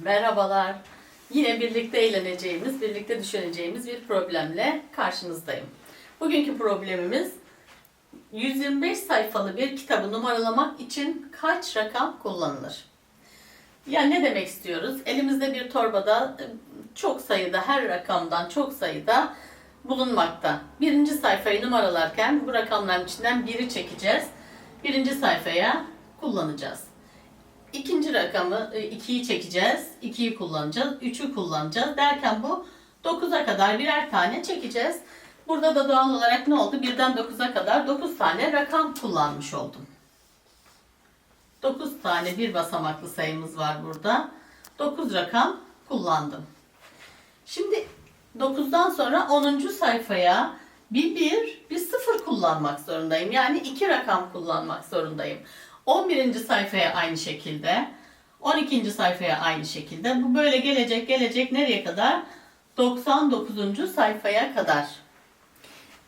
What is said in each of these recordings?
Merhabalar. Yine birlikte eğleneceğimiz, birlikte düşüneceğimiz bir problemle karşınızdayım. Bugünkü problemimiz 125 sayfalı bir kitabı numaralamak için kaç rakam kullanılır? Yani ne demek istiyoruz? Elimizde bir torbada e, çok sayıda, her rakamdan çok sayıda bulunmakta. Birinci sayfayı numaralarken bu rakamların içinden biri çekeceğiz. Birinci sayfaya kullanacağız. İkinci rakamı 2'yi çekeceğiz. 2'yi kullanacağız. 3'ü kullanacağız. Derken bu 9'a kadar birer tane çekeceğiz. Burada da doğal olarak ne oldu? 1'den 9'a kadar 9 tane rakam kullanmış oldum. 9 tane bir basamaklı sayımız var burada. 9 rakam kullandım. Şimdi 9'dan sonra 10. sayfaya bir 1, bir 0 kullanmak zorundayım. Yani 2 rakam kullanmak zorundayım. 11. sayfaya aynı şekilde. 12. sayfaya aynı şekilde. Bu böyle gelecek gelecek nereye kadar? 99. sayfaya kadar.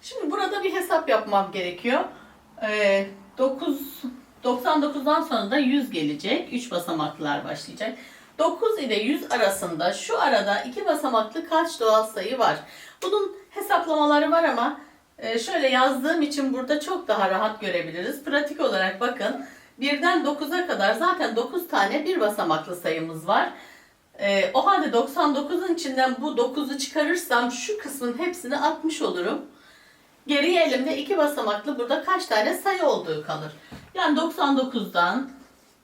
Şimdi burada bir hesap yapmam gerekiyor. Ee, 9 99'dan sonra da 100 gelecek. 3 basamaklılar başlayacak. 9 ile 100 arasında şu arada iki basamaklı kaç doğal sayı var? Bunun hesaplamaları var ama e, şöyle yazdığım için burada çok daha rahat görebiliriz. Pratik olarak bakın. 1'den 9'a kadar zaten 9 tane bir basamaklı sayımız var. E, o halde 99'un içinden bu 9'u çıkarırsam şu kısmın hepsini atmış olurum. Geriye elimde iki basamaklı burada kaç tane sayı olduğu kalır. Yani 99'dan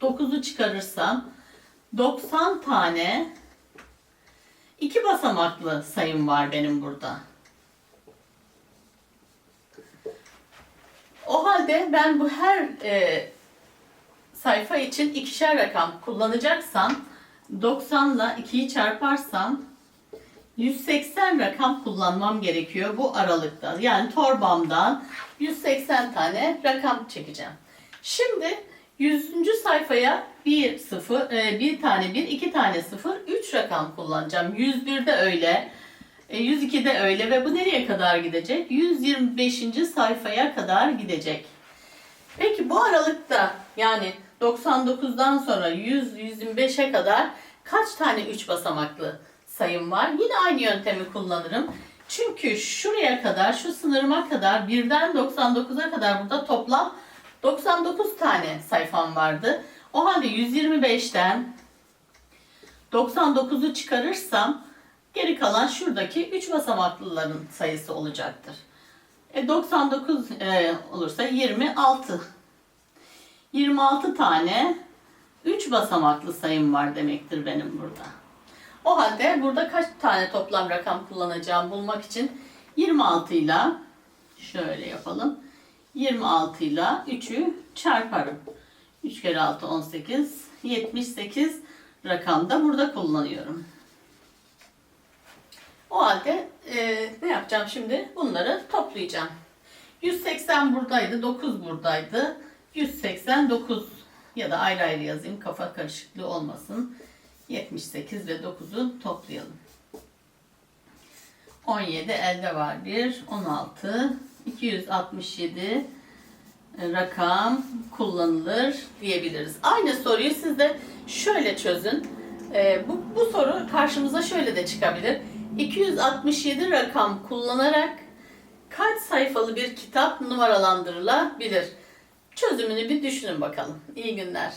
9'u çıkarırsam 90 tane iki basamaklı sayım var benim burada. O halde ben bu her e, sayfa için ikişer rakam kullanacaksam 90 ile 2'yi çarparsam 180 rakam kullanmam gerekiyor bu aralıkta. Yani torbamdan 180 tane rakam çekeceğim. Şimdi 100. sayfaya 1 0 e, bir tane 1 2 tane 0 3 rakam kullanacağım. 101'de öyle. e, 102'de öyle ve bu nereye kadar gidecek? 125. sayfaya kadar gidecek. Peki bu aralıkta yani 99'dan sonra 100 125'e kadar kaç tane 3 basamaklı sayım var? Yine aynı yöntemi kullanırım. Çünkü şuraya kadar, şu sınırıma kadar birden 99'a kadar burada toplam 99 tane sayfam vardı. O halde 125'ten 99'u çıkarırsam geri kalan şuradaki 3 basamaklıların sayısı olacaktır. E 99 e, olursa 26. 26 tane 3 basamaklı sayım var demektir benim burada. O halde burada kaç tane toplam rakam kullanacağım bulmak için 26 ile şöyle yapalım. 26 ile 3'ü çarparım. 3 kere 6 18 78 rakamda burada kullanıyorum. O halde e, ne yapacağım şimdi? Bunları toplayacağım. 180 buradaydı, 9 buradaydı. 189 ya da ayrı ayrı yazayım kafa karışıklığı olmasın. 78 ve 9'u toplayalım. 17 elde var bir 16 267 rakam kullanılır diyebiliriz. Aynı soruyu siz de şöyle çözün. Ee, bu, bu soru karşımıza şöyle de çıkabilir. 267 rakam kullanarak kaç sayfalı bir kitap numaralandırılabilir? Çözümünü bir düşünün bakalım. İyi günler.